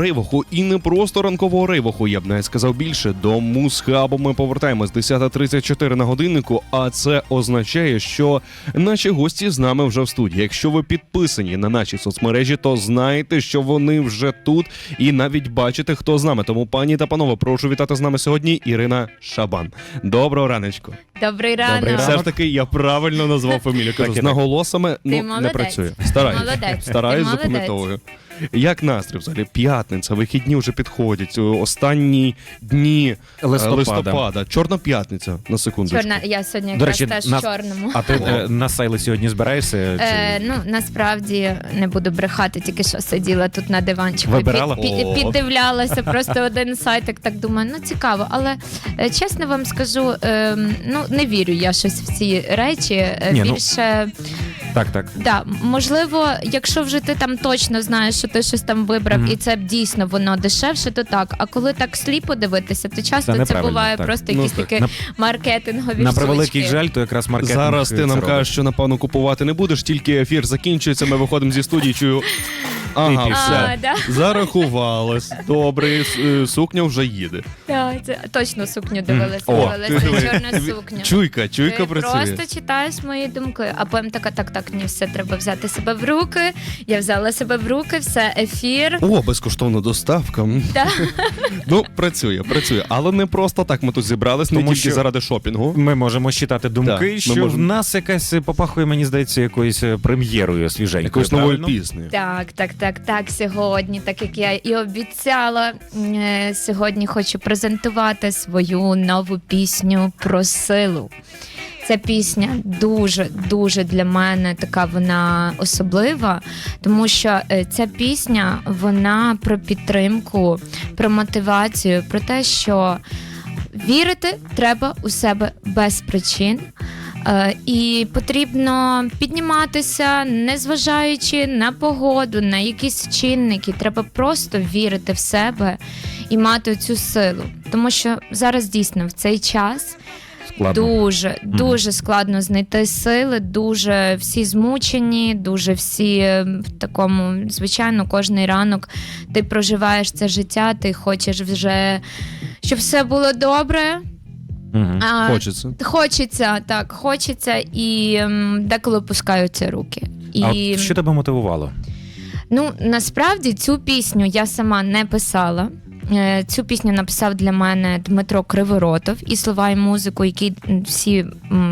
рейвоху, і не просто ранкового рейвоху, я б навіть сказав більше. До мусхабу ми повертаємось 10.34 на годиннику. А це означає, що наші гості з нами вже в студії. Якщо ви підписані на наші соцмережі, то знаєте, що вони вже тут, і навіть бачите, хто з нами. Тому, пані та панове, прошу вітати з нами сьогодні Ірина Шабан. Доброго раночку. Добрий ранок. Все ж таки, я правильно назвав фамілію. Кажу, з наголосами ну, не працює. Стараюсь. Молодець. Стараюсь, запам'ятовую. Як настрій взагалі? П'ятниця, вихідні вже підходять. Останні дні е, Листопада. листопада. Чорна п'ятниця, на секундочку. Чорна, я сьогодні До якраз речі, теж нас- в чорному. А ти е, на сайли сьогодні збираєшся? Е, Чи... ну насправді не буду брехати, тільки що сиділа тут на диванчику. і Вибирала? Під, під, О. піддивлялася просто один сайтик. Так думаю, ну цікаво. Але е, чесно вам скажу, е, ну не вірю я щось в ці речі. Е, Ні, ну- Більше Так, так. да, можливо, якщо вже ти там точно знаєш, що ти щось там вибрав, Мгм. і це дійсно воно дешевше, то так. А коли так сліпо дивитися, то часто Це це, неправильно, буває так. просто Ну, якісь так. такі На- маркетингові На штучки. превеликий жаль, то якраз маркетинг Зараз ти це нам робить. кажеш, що напевно купувати не будеш, тільки ефір закінчується. Ми виходимо зі студії. Чую. Ага, І А, да. Зарахувалось. Добре, с- е, сукня вже їде. Так, це точно сукню дивилися. О, Дивилися ти- чорна сукня. Чуйка, чуйка Ти працює. просто читаєш мої думки, а потім така, так, так, ні, все треба взяти себе в руки. Я взяла себе в руки, все ефір. О, безкоштовна доставка. М. Да. Ну, працює, працює. Але не просто так ми тут зібрались, не Тому тільки що- заради шопінгу. Ми можемо читати думки, Так, ми що можемо. в нас якась е, попахує, мені здається, якоюсь е, прем'єрою свіженькою. Якоюсь новою правильно? піснею. Так, так, так, так. Сьогодні, так як я і обіцяла, е, сьогодні хочу презентувати свою нову пісню про силу. Ця пісня дуже дуже для мене така вона особлива, тому що е, ця пісня вона про підтримку, про мотивацію, про те, що вірити треба у себе без причин. Е, І потрібно підніматися, незважаючи на погоду, на якісь чинники. Треба просто вірити в себе і мати цю силу. Тому що зараз дійсно в цей час Складно. дуже дуже складно знайти сили. Дуже всі змучені, дуже всі в такому. Звичайно, кожний ранок ти проживаєш це життя, ти хочеш вже, щоб все було добре. Мгм. А, Хочеться. Хочеться, так, хочеться, і деколи пускаються руки. І А от що тебе мотивувало? ну насправді цю пісню я сама не писала. Е, Цю пісню написав для мене Дмитро Криворотов і слова і музику, які всі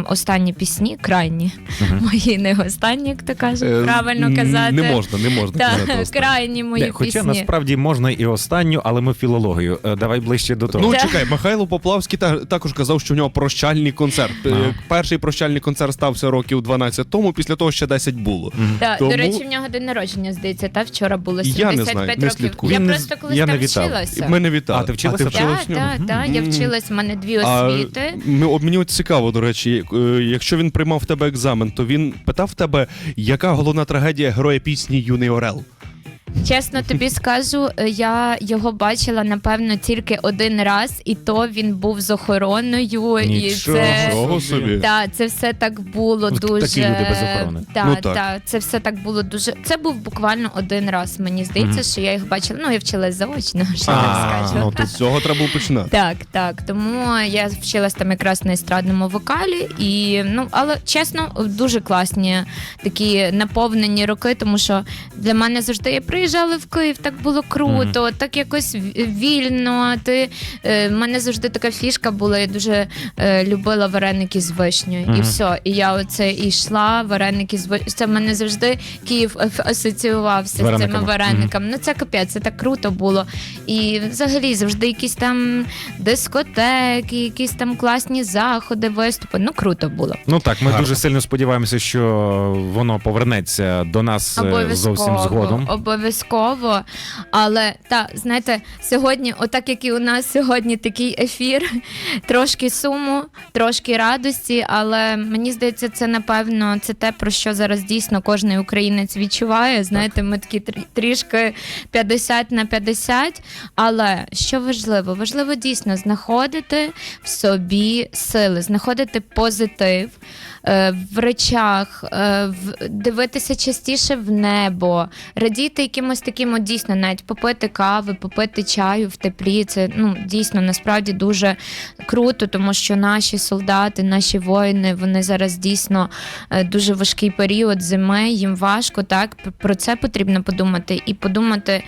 останні пісні, крайні Мгм. мої не останні, як то кажуть, Е, правильно казати. Не можна, не можна казати. Так, крайні мої Де, Хоча пісні. насправді можна і останню, але ми філологію. Е, Давай ближче до того. Ну Да. чекай, Михайло Поплавський та, також казав, що в нього прощальний концерт. Перший прощальний концерт стався років 12 тому, після того ще 10 було. Тому- До речі, в нього день народження, здається, та вчора було Я не 75 знаю, не років. слідкую. Я просто колись я там не вчилася. Ми не вітали. А, ти вчилася ти в чому? вчилась Так, в ньому? так, так. Я вчилась, в мене дві А, освіти. ми, от мені от цікаво, до речі, е, якщо він приймав в тебе екзамен, то він питав тебе, яка головна трагедія героя пісні Юний Орел? Чесно тобі скажу, е, я його бачила напевно тільки один раз, і то він був з охороною, і Нічого це Нічого собі. та це все так було Ну, дуже такі люди без охорони. Та, Ну, так. та, це все так було дуже. Це був буквально один раз. Мені здається, Мгм. що я їх бачила. Ну я вчилась заочно, що я скажу. Ну, то з цього треба було починати. Так, так. Тому я вчилась там якраз на естрадному вокалі, і ну але чесно, дуже класні такі наповнені роки, тому що для мене завжди приїжджали в Київ, так було круто, так якось вільно. Ти е, в мене завжди така фішка була. Я дуже е, любила вареники з вишнею, і все. І я оце і йшла, вареники з вишнею. Це в мене завжди Київ ас- асоціювався з цими Варениками. варениками. Ну це капець, це так круто було. І взагалі завжди якісь там дискотеки, якісь там класні заходи, виступи. Ну круто було. Ну так, ми Гарно. дуже сильно сподіваємося, що воно повернеться до нас е, зовсім згодом. Обов'язково. Але та знаєте, сьогодні, отак як і у нас сьогодні такий ефір, трошки суму, трошки радості, але мені здається, це напевно це те, про що зараз дійсно кожен українець відчуває. Знаєте, ми такі трішки 50 на 50. Але що важливо? Важливо дійсно знаходити в собі сили, знаходити позитив. е, в речах, е, дивитися частіше в небо, радіти якимось таким, от, дійсно, навіть попити кави, попити чаю в теплі. Це ну, дійсно насправді дуже круто, тому що наші солдати, наші воїни, вони зараз дійсно е, дуже важкий період зими, їм важко. Так про це потрібно подумати і подумати.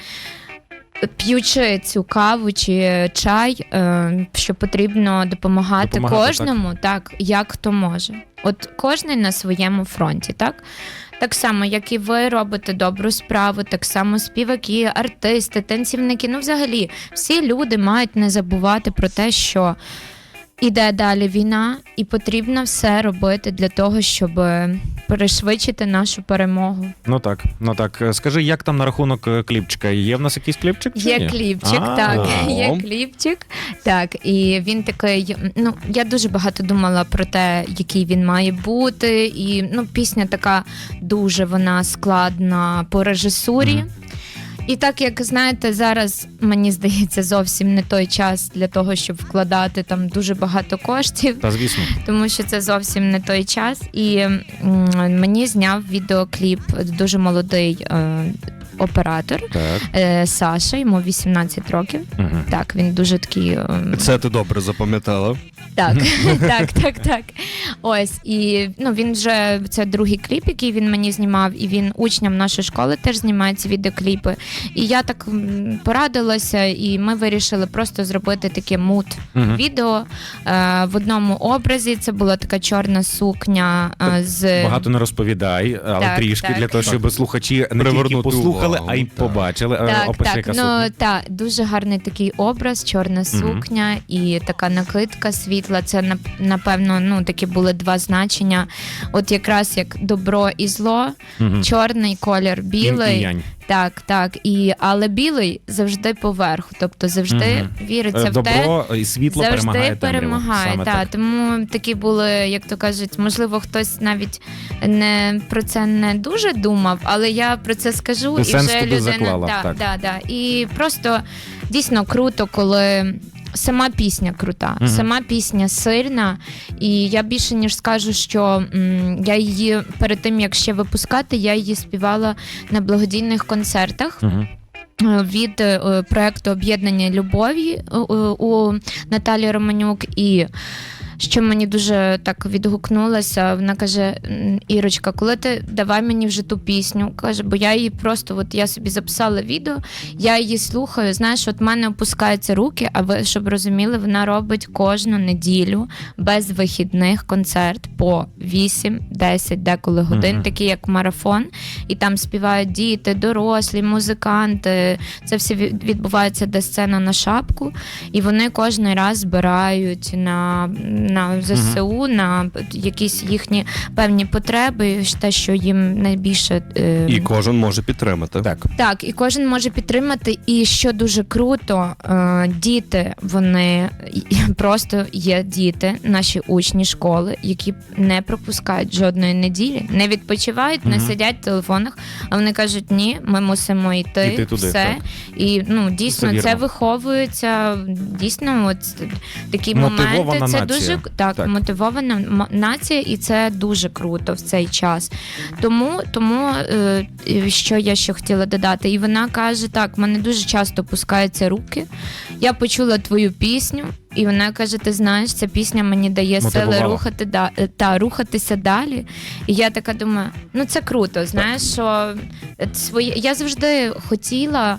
П'ючи цю каву чи чай, е, що потрібно допомагати, Допомагати, кожному, так. як хто може. От кожен на своєму фронті, так? Так само, як і ви робите добру справу, так само співаки, артисти, танцівники. Ну, взагалі, всі люди мають не забувати про те, що іде далі війна, і потрібно все робити для того, щоб е, перешвидшити нашу перемогу. Ну так, ну так. Е, Скажи, як там на рахунок е, кліпчика? Є в нас якийсь кліпчик? чи Є ні? кліпчик, А. так, О. є кліпчик. Так, і він такий. Ну, я дуже багато думала про те, який він має бути. І ну, пісня така дуже вона складна по режисурі. Мгм. І так як знаєте, зараз мені здається зовсім не той час для того, щоб вкладати там дуже багато коштів, Та звісно. тому що це зовсім не той час. І м, мені зняв відеокліп дуже молодий е, оператор. Так. Е, Саша, йому 18 років. Угу. Так, він дуже такий. ем, Це ти добре запам'ятала. Так, так, так, так. Ось і ну він вже це другий кліп, який він мені знімав, і він учням нашої школи теж знімає ці відеокліпи. І я так порадилася, і ми вирішили просто зробити таке мут відео е, в одному образі. Це була така чорна сукня е, з Багато не розповідай, але Так, трішки так. для того, щоб слухачі не тільки Привернути послухали, увагу, а й так. побачили. Е, Так, Опиши, так, яка ну сукня. та дуже гарний такий образ, чорна сукня і така накидка світла. Це напевно, ну такі були два значення. От якраз як добро і зло, Мгм. чорний колір, Інь і білий. янь. Так, так. І але білий завжди поверху. Тобто завжди Мгм. віриться Е, в те. Добро і світло Завжди перемагає перемагає, Саме та так. тому такі були, як то кажуть, можливо, хтось навіть не про це не дуже думав, але я про це скажу Ти і сенс вже людина заклала, да, так. Да, да. і просто дійсно круто, коли. Сама пісня крута, Мгм. сама пісня сильна, і я більше ніж скажу, що м, я її перед тим як ще випускати, я її співала на благодійних концертах е, від е, проекту об'єднання любові у Наталі Романюк. І що мені дуже так відгукнулося, вона каже: Ірочка, коли ти давай мені вже ту пісню, каже, бо я її просто, от я собі записала відео, я її слухаю. Знаєш, от в мене опускаються руки, а ви щоб розуміли, вона робить кожну неділю без вихідних концерт по 8, 10, деколи годин, такі як марафон. І там співають діти, дорослі, музиканти. Це все відбувається де сцена на шапку, і вони кожен раз збирають на, на ЗСУ, на якісь їхні певні потреби, те, що їм найбільше е, І кожен може підтримати. Так. так, і кожен може підтримати. І що дуже круто, е, діти вони просто є діти, наші учні школи, які не пропускають жодної неділі, не відпочивають, не сидять в телефонах. А вони кажуть, ні, ми мусимо йти, Іти туди, все. так. І ну дійсно Це це, виховується. Дійсно, от такі Мотивована моменти. Це нація. дуже так, Так. мотивована м- нація, і це дуже круто в цей час. Тому, тому е, що я ще хотіла додати, і вона каже: так, в мене дуже часто пускаються руки. Я почула твою пісню, і вона каже: Ти знаєш, ця пісня мені дає сили рухати да, е, та рухатися далі. І я така думаю, ну це круто. Знаєш, що е, своє я завжди хотіла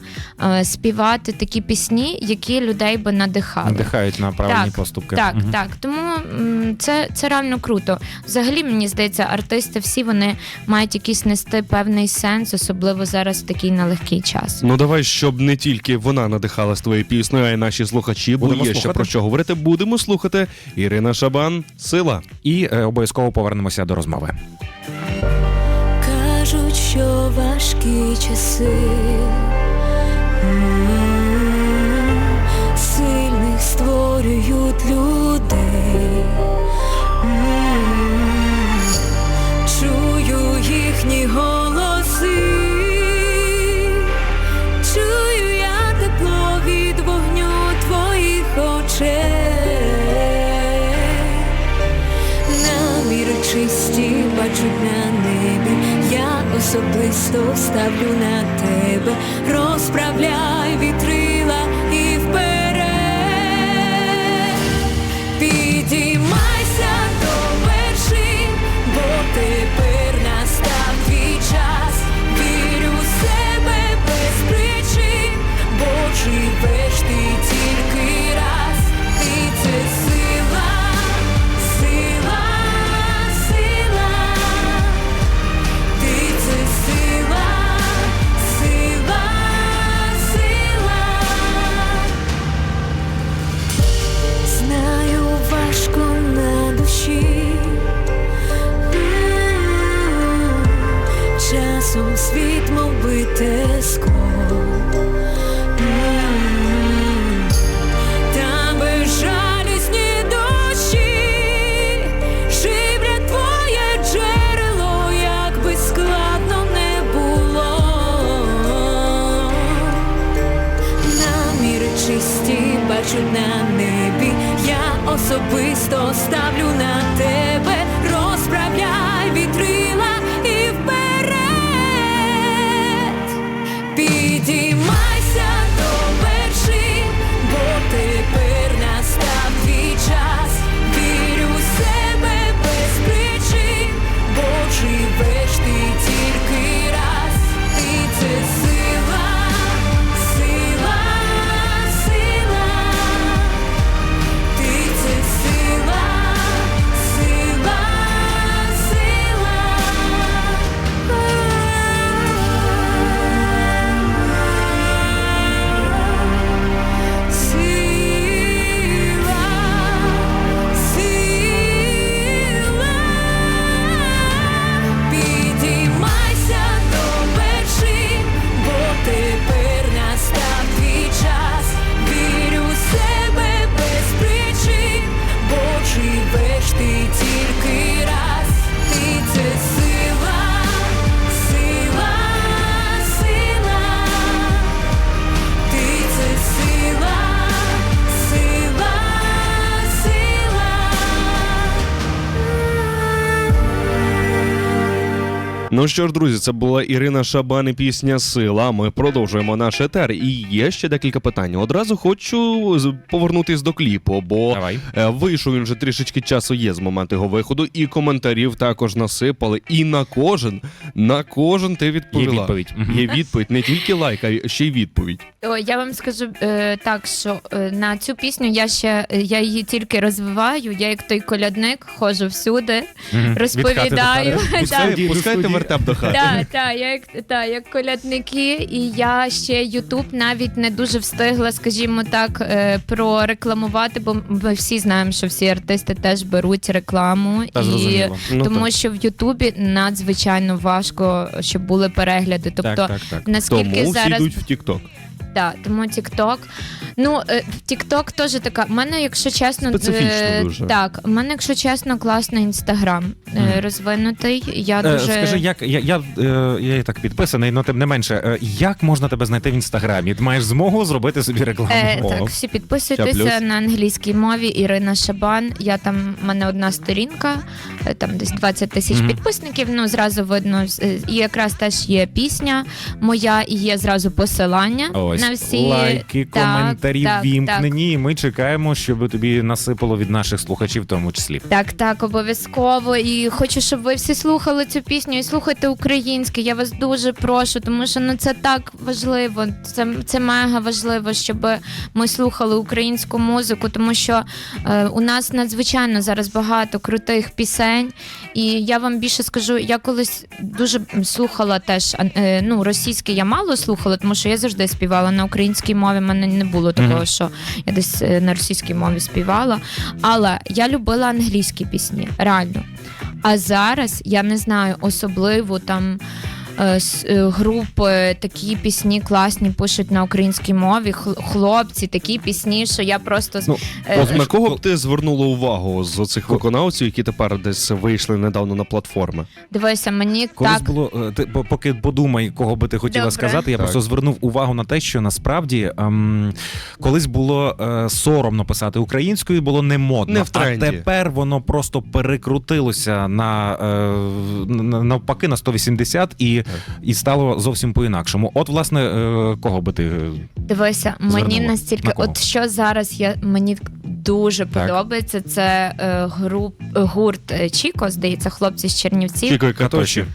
е, співати такі пісні, які людей би надихали. Надихають на правильні Так, поступки. Так, Мгм. так. Тому м, це, це реально круто. Взагалі, мені здається, артисти всі вони мають якийсь нести певний сенс, особливо зараз в такий нелегкий час. Ну давай, щоб не тільки вона надихалась твоєю піснею, а й наші слухачі, бо є ще про що говорити. Будемо слухати. Ірина Шабан, сила. І е, обов'язково повернемося до розмови. Кажуть, що важкі часи сильних створюють людей. Чую їхні голоси, на небі, я особисто ставлю на тебе, розправляй вітрила Ну що ж, друзі, це була Ірина Шабан і пісня Сила. Ми продовжуємо наш етер. І є ще декілька питань. Одразу хочу повернутись до кліпу, бо Давай. е, вийшов він вже трішечки часу є з моменту його виходу, і коментарів також насипали. І на кожен, на кожен ти відповіла. Є відповідь. Є відповідь, не тільки лайк, а ще й відповідь. О, я вам скажу е, так, що е, на цю пісню я ще я її тільки розвиваю. Я як той колядник ходжу всюди, Мгм. розповідаю. Від хати до хати. Да. Пускай, пускайте вертеп до хати. Так, так, я як та як колядники, і я ще Ютуб навіть не дуже встигла, скажімо так, е, прорекламувати, бо ми всі знаємо, що всі артисти теж беруть рекламу Та і. Ну, тому, так. що в Ютубі надзвичайно важко, щоб були перегляди. Тобто, Так, так, так. наскільки Тому всі зараз йдуть в Тік-Ток. Да, тому TikTok. Ну, е, TikTok теж така. У мене, якщо чесно, е, дуже. так, у мене, якщо чесно, класний інстаграм Мгм. розвинутий. Я дуже Скажи, як я, я, е, я так підписаний, але тим не менше, е, як можна тебе знайти в інстаграмі? Ти маєш змогу зробити собі рекламу. Е, так, всі підписуйтеся на англійській мові. Ірина Шабан. Я там в мене одна сторінка, е, там десь 20 тисяч Мгм. підписників. Ну зразу видно, і якраз теж є пісня моя, і є зразу посилання Ось на всі лайки, Так, коментарі так, вімкнені. І ми чекаємо, щоб тобі насипало від наших слухачів, в тому числі. Так, так, обов'язково. І хочу, щоб ви всі слухали цю пісню і слухайте українське. Я вас дуже прошу, тому що ну це так важливо. Це, це мега важливо, щоб ми слухали українську музику, тому що е, у нас надзвичайно зараз багато крутих пісень. І я вам більше скажу, я колись дуже слухала теж е, ну, російське я мало слухала, тому що я завжди співала на українській мові. У мене не було такого, що я десь е, на російській мові співала. Але я любила англійські пісні, реально. А зараз я не знаю, особливо там. Е, е, групи такі пісні класні пишуть на українській мові. Хлопці, такі пісні, що я просто Ну, е, От на кого б ти звернула увагу з оцих виконавців, які тепер десь вийшли недавно на платформи? дивися, мені Колись так було е, ти поки подумай, кого би ти хотіла Добре. сказати. Я Так. просто звернув увагу на те, що насправді ем, колись було е, соромно писати українською, було не модно. Не в тренді. А тепер воно просто перекрутилося на е, на- навпаки на 180 і, і стало зовсім по-інакшому. От, власне, е, кого би ти е, Дивися, мені настільки, На от що зараз я мені дуже Так. подобається. Це е, груп гурт е, Чіко, здається, хлопці з Чернівців. Чіко і Катоші.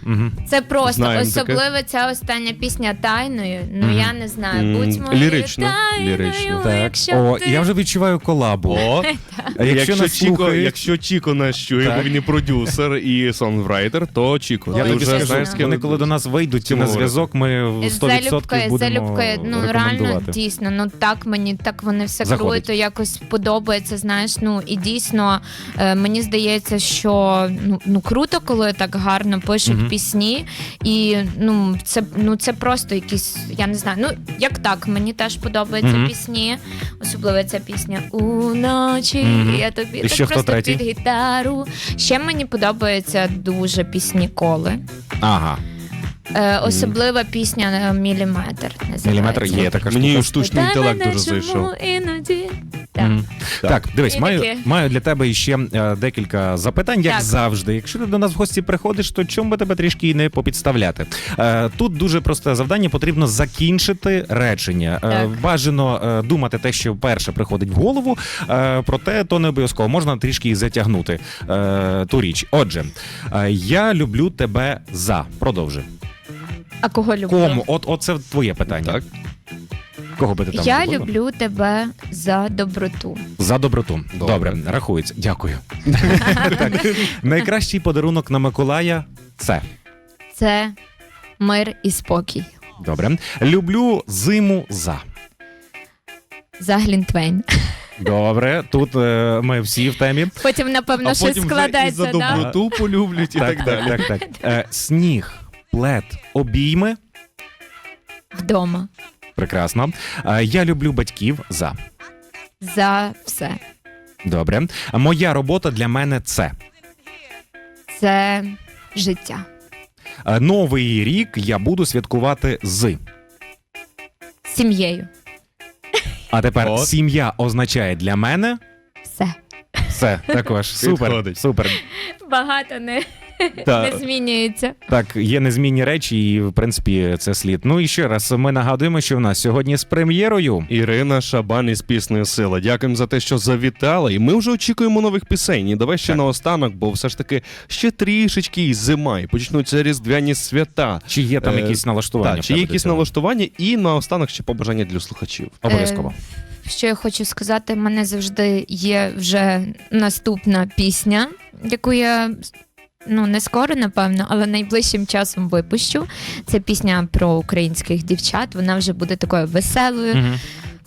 Це просто Знаємо особливо ця остання пісня тайною. Ну Мгм. я не знаю. М, Будь моєю лірично, тайною, лірично. Так, якщо о, ти... я вже відчуваю колабу. О, А якщо, якщо, нас Чіко, слухають, якщо Чіко нас чує, Так. бо він і продюсер, і сонграйтер, то Чіко. я тобі дуже, скажу, знаєш, з з ким вони коли до нас вийдуть на говорити. зв'язок, ми в 100% Залюбки, будемо залюбки, ну реально рекомендувати. дійсно, ну так мені так вони все Заходить. круто, якось подобається. Знаєш, ну і дійсно е, мені здається, що ну, ну круто, коли так гарно пишуть Мгм. пісні, і ну це ну це просто якісь, я не знаю. Ну як так, мені теж подобаються Мгм. пісні, особливо ця пісня уночі. Мгм. Я тобі І так просто третій? під гітару. Ще мені подобаються дуже пісні коли. Ага, Е, особлива пісня е, Міліметр. називається. міліметр є така Мені штука. штучний Питай інтелект мене, дуже чому зайшов. Іноді. Так. Мгм. Так. Так, дивись, І маю, таке. маю для тебе ще е, декілька запитань, як Так. завжди. Якщо ти до нас в гості приходиш, то чому би тебе трішки і не попідставляти? Е, тут дуже просте завдання: потрібно закінчити речення. Е, Так. бажано е, думати те, що перше приходить в голову, е, проте то не обов'язково можна трішки і затягнути е, ту річ. Отже, е, я люблю тебе за. Продовжи. А кого люблю? Кому? От, от це твоє питання. Так. Кого би ти там Я любила? люблю тебе за доброту. За доброту. Добре, Добре. рахується. Дякую. так. Найкращий подарунок на Миколая це. Це мир і спокій. Добре. Люблю зиму за. За Глінтвейн. Добре. Тут е, ми всі в темі. Потім, напевно, А щось потім вже і складається, за да? доброту полюблять і так далі. так, так. Е, сніг, плед, обійми. вдома. Прекрасно. Е, я люблю батьків за. За все. Добре. Моя робота для мене це. Це життя. Е, новий рік я буду святкувати з. З Сім'єю. А тепер От. сім'я означає для мене. Все. Все, також супер. Підходить. Супер. Багато не, Так. не змінюється. Так, є незмінні речі, і в принципі це слід. Ну і ще раз ми нагадуємо, що в нас сьогодні з прем'єрою. Ірина Шабан із піснею Сила. Дякуємо за те, що завітали. І ми вже очікуємо нових пісень. І давай ще Так. наостанок, бо все ж таки ще трішечки і зима, і почнуться різдвяні свята. Чи є там Е, якісь налаштування? Так, в чи є до якісь цього? налаштування, і наостанок ще побажання для слухачів. Обов'язково. Що я хочу сказати, в мене завжди є вже наступна пісня, яку я ну не скоро, напевно, але найближчим часом випущу. Це пісня про українських дівчат. Вона вже буде такою веселою. Мгм.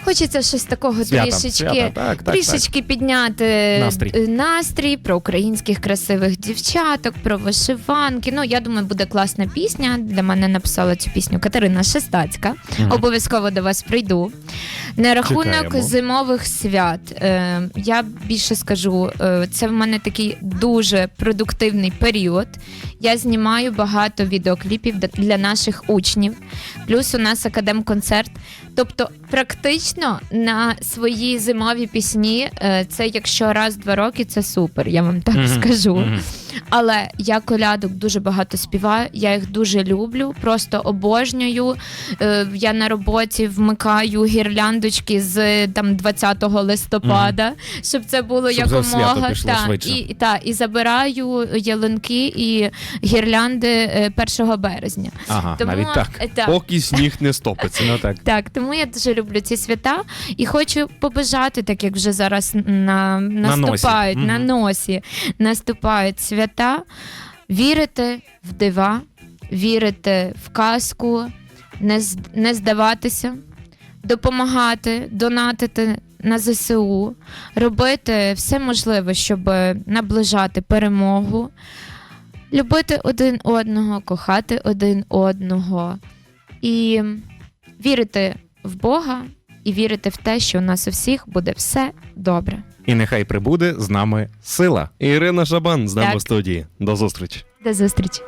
Хочеться щось такого Свята, трішечки. свята, так, так, Трішечки підняти Настрій. е, настрій про українських красивих дівчаток, про вишиванки. Ну, я думаю, буде класна пісня. Для мене написала цю пісню Катерина Шестацька. Мгм. Обов'язково до вас прийду. На рахунок Чекаємо. зимових свят. Е, я більше скажу, е, це в мене такий дуже продуктивний період. Я знімаю багато відеокліпів для наших учнів. Плюс у нас академ-концерт. Тобто, практично на свої зимові пісні, е, це якщо раз-два роки, це супер, я вам так Мгм. скажу. Мгм. Але я колядок дуже багато співаю, я їх дуже люблю, просто обожнюю. Е, я на роботі вмикаю гірляндочки з там 20 листопада, щоб це було Щоб якомога. та, і, та, і забираю ялинки і гірлянди е, 1 березня. Ага, навіть так. е, та, Поки сніг не стопиться. Ну так. так, тому я дуже люблю ці свята і хочу побажати, так як вже зараз на, наступають носі. на носі, наступають свята, вірити в дива, вірити в казку, не, не здаватися, допомагати, донатити на ЗСУ, робити все можливе, щоб наближати перемогу. любити один одного, кохати один одного і вірити в Бога, і вірити в те, що у нас у всіх буде все добре. І нехай прибуде з нами сила. Ірина Шабан з нами Так. в студії. До зустрічі. До зустрічі!